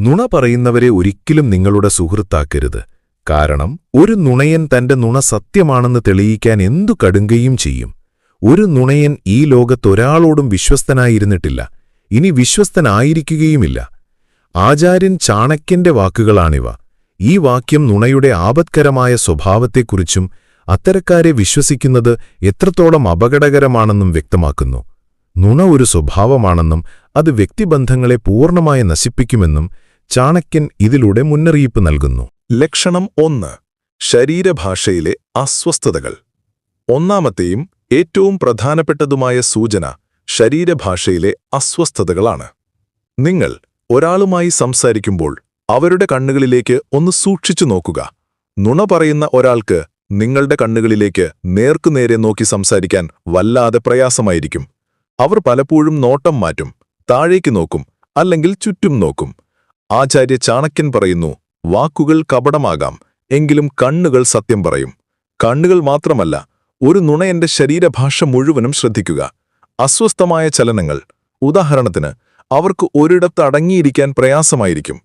നുണ പറയുന്നവരെ ഒരിക്കലും നിങ്ങളുടെ സുഹൃത്താക്കരുത്. കാരണം ഒരു നുണയൻ തന്റെ നുണ സത്യമാണെന്ന് തെളിയിക്കാൻ എന്തു കടുങ്കയും ചെയ്യും. ഒരു നുണയൻ ഈ ലോകത്തൊരാളോടും വിശ്വസ്തനായിരുന്നിട്ടില്ല. ഇനി വിശ്വസ്തനായിരിക്കുകയുമില്ല. ആചാര്യൻ ചാണക്യന്റെ വാക്കുകളാണിവ. ഈ വാക്യം നുണയുടെ ആപത്കരമായ സ്വഭാവത്തെക്കുറിച്ചും അത്തരക്കാരെ വിശ്വസിക്കുന്നത് എത്രത്തോളം അപകടകരമാണെന്നും വ്യക്തമാക്കുന്നു. നുണ ഒരു സ്വഭാവമാണെന്നും അത് വ്യക്തിബന്ധങ്ങളെ പൂർണമായി നശിപ്പിക്കുമെന്നും ചാണക്യൻ ഇതിലൂടെ മുന്നറിയിപ്പ് നൽകുന്നു. ലക്ഷണം ഒന്ന്. ശരീരഭാഷയിലെ അസ്വസ്ഥതകൾ. ഒന്നാമത്തെയും ഏറ്റവും പ്രധാനപ്പെട്ടതുമായ സൂചന ശരീരഭാഷയിലെ അസ്വസ്ഥതകളാണ്. നിങ്ങൾ ഒരാളുമായി സംസാരിക്കുമ്പോൾ അവരുടെ കണ്ണുകളിലേക്ക് ഒന്ന് സൂക്ഷിച്ചു നോക്കുക. നുണ പറയുന്ന ഒരാൾക്ക് നിങ്ങളുടെ കണ്ണുകളിലേക്ക് നേർക്കുനേരെ നോക്കി സംസാരിക്കാൻ വല്ലാതെ പ്രയാസമായിരിക്കും. അവർ പലപ്പോഴും നോട്ടം മാറ്റും താഴേക്ക് നോക്കും അല്ലെങ്കിൽ ചുറ്റും നോക്കും. ആചാര്യ ചാണക്യൻ പറയുന്നു വാക്കുകൾ കപടമാകാം എങ്കിലും കണ്ണുകൾ സത്യം പറയും. കണ്ണുകൾ മാത്രമല്ല ഒരു നുണയന്റെ ശരീരഭാഷ മുഴുവനും ശ്രദ്ധിക്കുക. അസ്വസ്ഥമായ ചലനങ്ങൾ. ഉദാഹരണത്തിന് അവർക്ക് ഒരിടത്ത് അടങ്ങിയിരിക്കാൻ പ്രയാസമായിരിക്കും.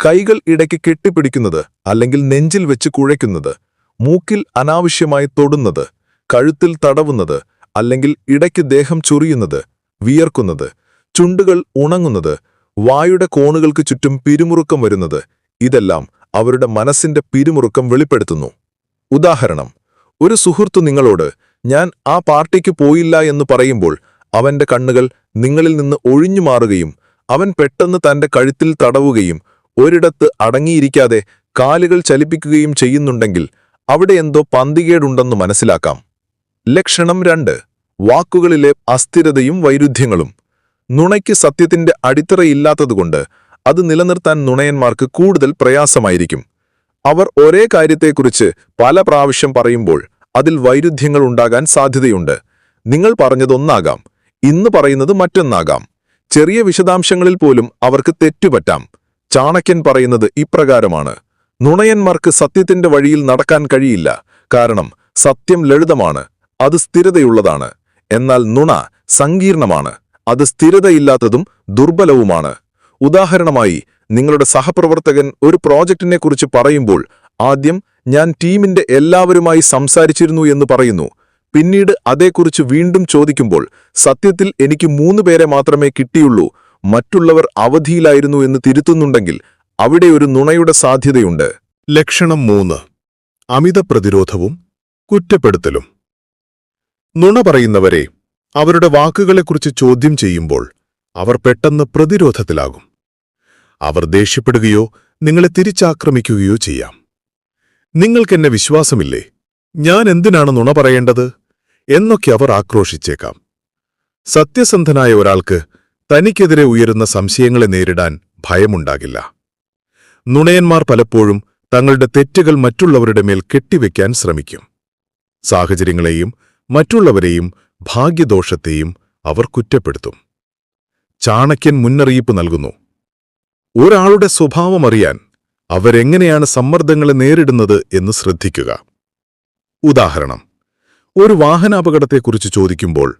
കൈകൾ ഇടയ്ക്ക് കെട്ടിപ്പിടിക്കുന്നത് അല്ലെങ്കിൽ നെഞ്ചിൽ വെച്ച് കുഴയ്ക്കുന്നത്. മൂക്കിൽ അനാവശ്യമായി തൊടുന്നത്. കഴുത്തിൽ തടവുന്നത് അല്ലെങ്കിൽ ഇടയ്ക്ക് ദേഹം ചൊറിയുന്നത്. വിയർക്കുന്നത്. ചുണ്ടുകൾ ഉണങ്ങുന്നത്. വായുടെ കോണുകൾക്ക് ചുറ്റും പിരിമുറുക്കം വരുന്നത് ഇതെല്ലാം അവരുടെ മനസ്സിന്റെ പിരിമുറുക്കം വെളിപ്പെടുത്തുന്നു. ഉദാഹരണം ഒരു സുഹൃത്തു നിങ്ങളോട് ഞാൻ ആ പാർട്ടിക്ക് പോയില്ല എന്ന് പറയുമ്പോൾ അവന്റെ കണ്ണുകൾ നിങ്ങളിൽ നിന്ന് ഒഴിഞ്ഞു മാറുകയും അവൻ പെട്ടെന്ന് തന്റെ കഴുത്തിൽ തടവുകയും ഒരിടത്ത് അടങ്ങിയിരിക്കാതെ കാലുകൾ ചലിപ്പിക്കുകയും ചെയ്യുന്നുണ്ടെങ്കിൽ അവിടെ എന്തോ പന്തികേടുണ്ടെന്ന് മനസ്സിലാക്കാം. ലക്ഷണം രണ്ട് വാക്കുകളിലെ അസ്ഥിരതയും വൈരുദ്ധ്യങ്ങളും. നുണയ്ക്ക് സത്യത്തിന്റെ അടിത്തറയില്ലാത്തതുകൊണ്ട് അത് നിലനിർത്താൻ നുണയന്മാർക്ക് കൂടുതൽ പ്രയാസമായിരിക്കും. അവർ ഒരേ കാര്യത്തെക്കുറിച്ച് പല പ്രാവശ്യം പറയുമ്പോൾ അതിൽ വൈരുദ്ധ്യങ്ങൾ ഉണ്ടാകാൻ സാധ്യതയുണ്ട്. നിങ്ങൾ പറഞ്ഞതൊന്നാകാം ഇന്ന് പറയുന്നത് മറ്റൊന്നാകാം. ചെറിയ വിശദാംശങ്ങളിൽ പോലും അവർക്ക് തെറ്റുപറ്റാം. ചാണക്യൻ പറയുന്നത് ഇപ്രകാരമാണ് നുണയന്മാർക്ക് സത്യത്തിന്റെ വഴിയിൽ നടക്കാൻ കഴിയില്ല കാരണം സത്യം ലളിതമാണ് അത് സ്ഥിരതയുള്ളതാണ് എന്നാൽ നുണ സങ്കീർണമാണ്. അത് സ്ഥിരതയില്ലാത്തതും ദുർബലവുമാണ്. ഉദാഹരണമായി നിങ്ങളുടെ സഹപ്രവർത്തകൻ ഒരു പ്രോജക്റ്റിനെക്കുറിച്ച് പറയുമ്പോൾ ആദ്യം ഞാൻ ടീമിന്റെ എല്ലാവരുമായി സംസാരിച്ചിരുന്നു എന്ന് പറയുന്നു. പിന്നീട് അതേക്കുറിച്ച് വീണ്ടും ചോദിക്കുമ്പോൾ സത്യത്തിൽ എനിക്ക് മൂന്ന് പേരെ മാത്രമേ കിട്ടിയുള്ളൂ. മറ്റുള്ളവർ അവധിയിലായിരുന്നു എന്ന് തിരുത്തുന്നുണ്ടെങ്കിൽ അവിടെ ഒരു നുണയുടെ സാധ്യതയുണ്ട്. ലക്ഷണം മൂന്ന്. അമിത പ്രതിരോധവും കുറ്റപ്പെടുത്തലും. നുണ പറയുന്നവരെ അവരുടെ വാക്കുകളെക്കുറിച്ച് ചോദ്യം ചെയ്യുമ്പോൾ അവർ പെട്ടെന്ന് പ്രതിരോധത്തിലാകും. അവർ ദേഷ്യപ്പെടുകയോ നിങ്ങളെ തിരിച്ചാക്രമിക്കുകയോ ചെയ്യാം. നിങ്ങൾക്കെന്നെ വിശ്വാസമില്ലേ? ഞാൻ എന്തിനാണ് നുണ പറയേണ്ടത്? എന്നൊക്കെ അവർ ആക്രോശിച്ചേക്കാം. സത്യസന്ധനായ ഒരാൾക്ക് തനിക്കെതിരെ ഉയരുന്ന സംശയങ്ങളെ നേരിടാൻ ഭയമുണ്ടാകില്ല. നുണയന്മാർ പലപ്പോഴും തങ്ങളുടെ തെറ്റുകൾ മറ്റുള്ളവരുടെ മേൽ കെട്ടിവെക്കാൻ ശ്രമിക്കും. സാഹചര്യങ്ങളെയും മറ്റുള്ളവരെയും ഭാഗ്യദോഷത്തെയും അവർ കുറ്റപ്പെടുത്തും. ചാണക്യൻ മുന്നറിയിപ്പ് നൽകുന്നു. ഒരാളുടെ സ്വഭാവമറിയാൻ അവരെങ്ങനെയാണ് സമ്മർദ്ദങ്ങളെ നേരിടുന്നത് എന്ന് ശ്രദ്ധിക്കുക. ഉദാഹരണം ഒരു വാഹനാപകടത്തെക്കുറിച്ച് ചോദിക്കുമ്പോൾ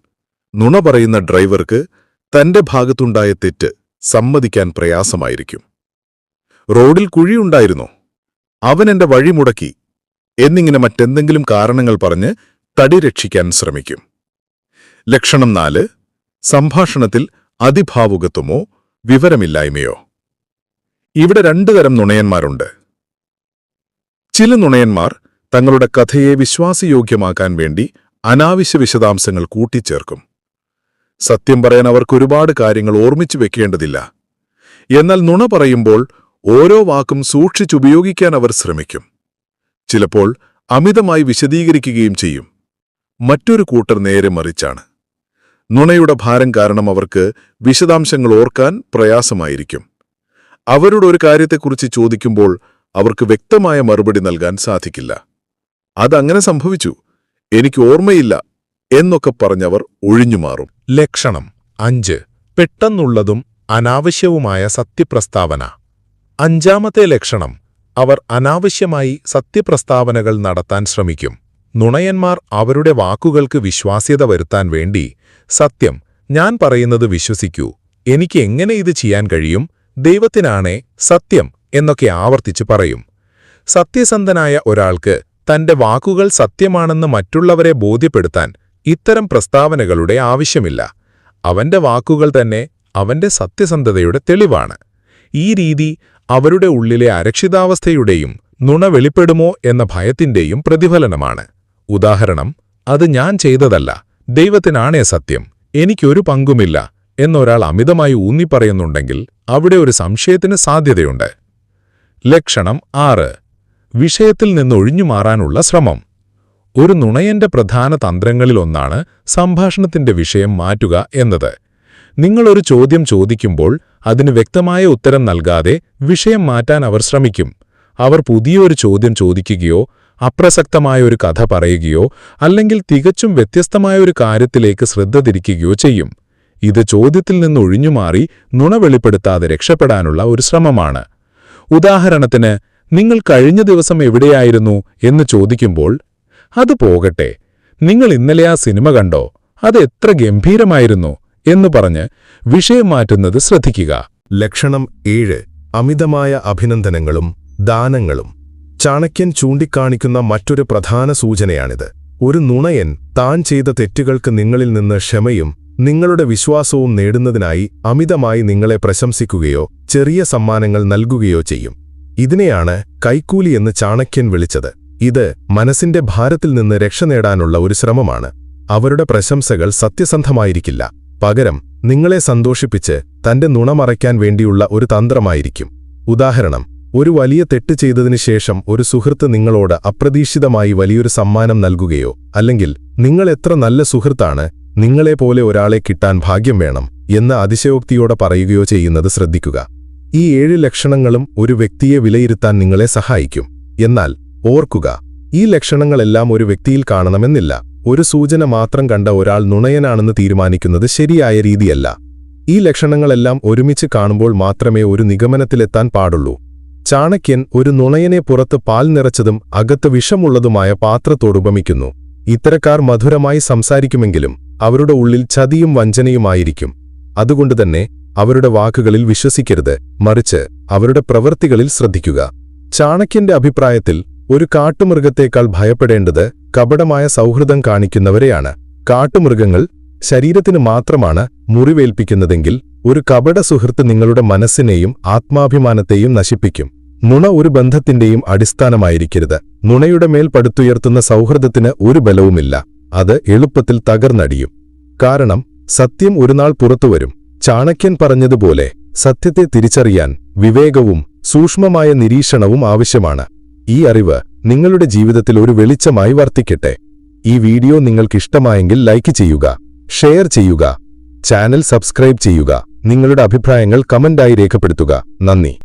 നുണ പറയുന്ന ഡ്രൈവർക്ക് തന്റെ ഭാഗത്തുണ്ടായ തെറ്റ് സമ്മതിക്കാൻ പ്രയാസമായിരിക്കും. റോഡിൽ കുഴിയുണ്ടായിരുന്നോ അവൻ എന്റെ വഴി മുടക്കി എന്നിങ്ങനെ മറ്റെന്തെങ്കിലും കാരണങ്ങൾ പറഞ്ഞ് തടി രക്ഷിക്കാൻ ശ്രമിക്കും. ലക്ഷണം നാല് സംഭാഷണത്തിൽ അതിഭാവുകത്വമോ വിവരമില്ലായ്മയോ? ഇവിടെ രണ്ടു തരം നുണയന്മാരുണ്ട്. ചില നുണയന്മാർ തങ്ങളുടെ കഥയെ വിശ്വാസയോഗ്യമാക്കാൻ വേണ്ടി അനാവശ്യ വിശദാംശങ്ങൾ കൂട്ടിച്ചേർക്കും. സത്യം പറയാൻ അവർക്ക് ഒരുപാട് കാര്യങ്ങൾ ഓർമ്മിച്ചു വെക്കേണ്ടതില്ല. എന്നാൽ നുണ പറയുമ്പോൾ ഓരോ വാക്കും സൂക്ഷിച്ചുപയോഗിക്കാൻ അവർ ശ്രമിക്കും. ചിലപ്പോൾ അമിതമായി വിശദീകരിക്കുകയും ചെയ്യും. മറ്റൊരു കൂട്ടർ നേരെ മറിച്ചാണ്. നുണയുടെ ഭാരം കാരണം അവർക്ക് വിശദാംശങ്ങൾ ഓർക്കാൻ പ്രയാസമായിരിക്കും. അവരുടെ ഒരു കാര്യത്തെക്കുറിച്ച് ചോദിക്കുമ്പോൾ അവർക്ക് വ്യക്തമായ മറുപടി നൽകാൻ സാധിക്കില്ല. അതങ്ങനെ സംഭവിച്ചു. എനിക്ക് ഓർമ്മയില്ല എന്നൊക്കെ പറഞ്ഞവർ ഒഴിഞ്ഞുമാറും. ലക്ഷണം അഞ്ച്. പെട്ടെന്നുള്ളതും അനാവശ്യവുമായ സത്യപ്രസ്താവന. അഞ്ചാമത്തെ ലക്ഷണം. അവർ അനാവശ്യമായി സത്യപ്രസ്താവനകൾ നടത്താൻ ശ്രമിക്കും. നുണയന്മാർ അവരുടെ വാക്കുകൾക്ക് വിശ്വാസ്യത വരുത്താൻ വേണ്ടി സത്യം ഞാൻ പറയുന്നത് വിശ്വസിക്കൂ. എനിക്ക് എങ്ങനെ ഇത് ചെയ്യാൻ കഴിയും? ദൈവത്തിനാണേ സത്യം എന്നൊക്കെ ആവർത്തിച്ച് പറയും. സത്യസന്ധനായ ഒരാൾക്ക് തന്റെ വാക്കുകൾ സത്യമാണെന്ന് മറ്റുള്ളവരെ ബോധ്യപ്പെടുത്താൻ ഇത്തരം പ്രസ്താവനകളുടെ ആവശ്യമില്ല. അവന്റെ വാക്കുകൾ തന്നെ അവന്റെ സത്യസന്ധതയുടെ തെളിവാണ്. ഈ രീതി അവരുടെ ഉള്ളിലെ അരക്ഷിതാവസ്ഥയുടെയും നുണ വെളിപ്പെടുമോ എന്ന ഭയത്തിന്റെയും പ്രതിഫലനമാണ്. ഉദാഹരണം അത് ഞാൻ ചെയ്തതല്ല ദൈവത്തിനാണേ സത്യം എനിക്കൊരു പങ്കുമില്ല എന്നൊരാൾ അമിതമായി ഊന്നിപ്പറയുന്നുണ്ടെങ്കിൽ അവിടെ ഒരു സംശയത്തിന് സാധ്യതയുണ്ട്. ലക്ഷണം ആറ് വിഷയത്തിൽ നിന്നൊഴിഞ്ഞു മാറാനുള്ള ശ്രമം. ഒരു നുണയന്റെ പ്രധാന തന്ത്രങ്ങളിലൊന്നാണ് സംഭാഷണത്തിന്റെ വിഷയം മാറ്റുക എന്നത്. നിങ്ങളൊരു ചോദ്യം ചോദിക്കുമ്പോൾ അതിന് വ്യക്തമായ ഉത്തരം നൽകാതെ വിഷയം മാറ്റാൻ അവർ ശ്രമിക്കും. അവർ പുതിയൊരു ചോദ്യം ചോദിക്കുകയോ അപ്രസക്തമായ ഒരു കഥ പറയുകയോ അല്ലെങ്കിൽ തികച്ചും വ്യത്യസ്തമായ ഒരു കാര്യത്തിലേക്ക് ശ്രദ്ധ തിരിക്കുകയോ ചെയ്യും. ഇത് ചോദ്യത്തിൽ നിന്ന് ഒഴിഞ്ഞുമാറി നുണ വെളിപ്പെടുത്താതെ രക്ഷപ്പെടാനുള്ള ഒരു ശ്രമമാണ്. ഉദാഹരണത്തിന് നിങ്ങൾ കഴിഞ്ഞ ദിവസം എവിടെയായിരുന്നു? എന്ന് ചോദിക്കുമ്പോൾ അത് പോകട്ടെ. നിങ്ങൾ ഇന്നലെ ആ സിനിമ കണ്ടോ? അത് എത്ര ഗംഭീരമായിരുന്നു? എന്ന് പറഞ്ഞ് വിഷയം മാറ്റുന്നത് ശ്രദ്ധിക്കുക. ലക്ഷണം ഏഴ്. അമിതമായ അഭിനന്ദനങ്ങളും ദാനങ്ങളും. ചാണക്യൻ ചൂണ്ടിക്കാണിക്കുന്ന മറ്റൊരു പ്രധാന സൂചനയാണിത്. ഒരു നുണയൻ താൻ ചെയ്ത തെറ്റുകൾക്ക് നിങ്ങളിൽ നിന്ന് ക്ഷമയും നിങ്ങളുടെ വിശ്വാസവും നേടുന്നതിനായി അമിതമായി നിങ്ങളെ പ്രശംസിക്കുകയോ ചെറിയ സമ്മാനങ്ങൾ നൽകുകയോ ചെയ്യും. ഇതിനെയാണ് കൈക്കൂലി എന്ന് ചാണക്യൻ വിളിച്ചത്. ഇത് മനസ്സിന്റെ ഭാരത്തിൽ നിന്ന് രക്ഷ നേടാനുള്ള ഒരു ശ്രമമാണ്. അവരുടെ പ്രശംസകൾ സത്യസന്ധമായിരിക്കില്ല. പകരം നിങ്ങളെ സന്തോഷിപ്പിച്ച് തന്റെ നുണമറയ്ക്കാൻ വേണ്ടിയുള്ള ഒരു തന്ത്രമായിരിക്കും. ഉദാഹരണം ഒരു വലിയ തെറ്റ് ചെയ്തതിനു ശേഷം ഒരു സുഹൃത്ത് നിങ്ങളോട് അപ്രതീക്ഷിതമായി വലിയൊരു സമ്മാനം നൽകുകയോ അല്ലെങ്കിൽ നിങ്ങൾ എത്ര നല്ല സുഹൃത്താണ് നിങ്ങളെപ്പോലെ ഒരാളെ കിട്ടാൻ ഭാഗ്യം വേണം എന്ന് അതിശയോക്തിയോടെ പറയുകയോ ചെയ്യുന്നത് ശ്രദ്ധിക്കുക. ഈ ഏഴ് ലക്ഷണങ്ങളും ഒരു വ്യക്തിയെ വിലയിരുത്താൻ നിങ്ങളെ സഹായിക്കും. എന്നാൽ ഓർക്കുക ഈ ലക്ഷണങ്ങളെല്ലാം ഒരു വ്യക്തിയിൽ കാണണമെന്നില്ല. ഒരു സൂചന മാത്രം കണ്ട ഒരാൾ നുണയനാണെന്ന് തീരുമാനിക്കുന്നത് ശരിയായ രീതിയല്ല. ഈ ലക്ഷണങ്ങളെല്ലാം ഒരുമിച്ച് കാണുമ്പോൾ മാത്രമേ ഒരു നിഗമനത്തിലെത്താൻ പാടുള്ളൂ. ചാണക്യൻ ഒരു നുണയനെ പുറത്ത് പാൽ നിറച്ചതും അകത്ത് വിഷമുള്ളതുമായ പാത്രത്തോടുപമിക്കുന്നു ഇത്തരക്കാർ മധുരമായി സംസാരിക്കുമെങ്കിലും അവരുടെ ഉള്ളിൽ ചതിയും വഞ്ചനയുമായിരിക്കും. അതുകൊണ്ടുതന്നെ അവരുടെ വാക്കുകളിൽ വിശ്വസിക്കരുത് മറിച്ച് അവരുടെ പ്രവൃത്തികളിൽ ശ്രദ്ധിക്കുക. ചാണക്യന്റെ അഭിപ്രായത്തിൽ ഒരു കാട്ടുമൃഗത്തേക്കാൾ ഭയപ്പെടേണ്ടത് കപടമായ സൗഹൃദം കാണിക്കുന്നവരെയാണ്. കാട്ടുമൃഗങ്ങൾ ശരീരത്തിന് മാത്രമാണ് മുറിവേൽപ്പിക്കുന്നതെങ്കിൽ ഒരു കപട സുഹൃത്ത് നിങ്ങളുടെ മനസ്സിനെയും ആത്മാഭിമാനത്തെയും നശിപ്പിക്കും. നുണ ഒരു ബന്ധത്തിന്റെയും അടിസ്ഥാനമായിരിക്കരുത്. നുണയുടെ മേൽ പടുത്തുയർത്തുന്ന സൗഹൃദത്തിന് ഒരു ബലവുമില്ല. അത് എളുപ്പത്തിൽ തകർന്നടിയും. കാരണം സത്യം ഒരുനാൾ പുറത്തുവരും. ചാണക്യൻ പറഞ്ഞതുപോലെ സത്യത്തെ തിരിച്ചറിയാൻ വിവേകവും സൂക്ഷ്മമായ നിരീക്ഷണവും ആവശ്യമാണ്. ഈ അറിവ് നിങ്ങളുടെ ജീവിതത്തിൽ ഒരു വെളിച്ചമായി വർത്തിക്കട്ടെ. ഈ വീഡിയോ നിങ്ങൾക്കിഷ്ടമായെങ്കിൽ ലൈക്ക് ചെയ്യുക ഷെയർ ചെയ്യുക ചാനൽ സബ്സ്ക്രൈബ് ചെയ്യുക. നിങ്ങളുടെ അഭിപ്രായങ്ങൾ കമന്റായി രേഖപ്പെടുത്തുക. നന്ദി.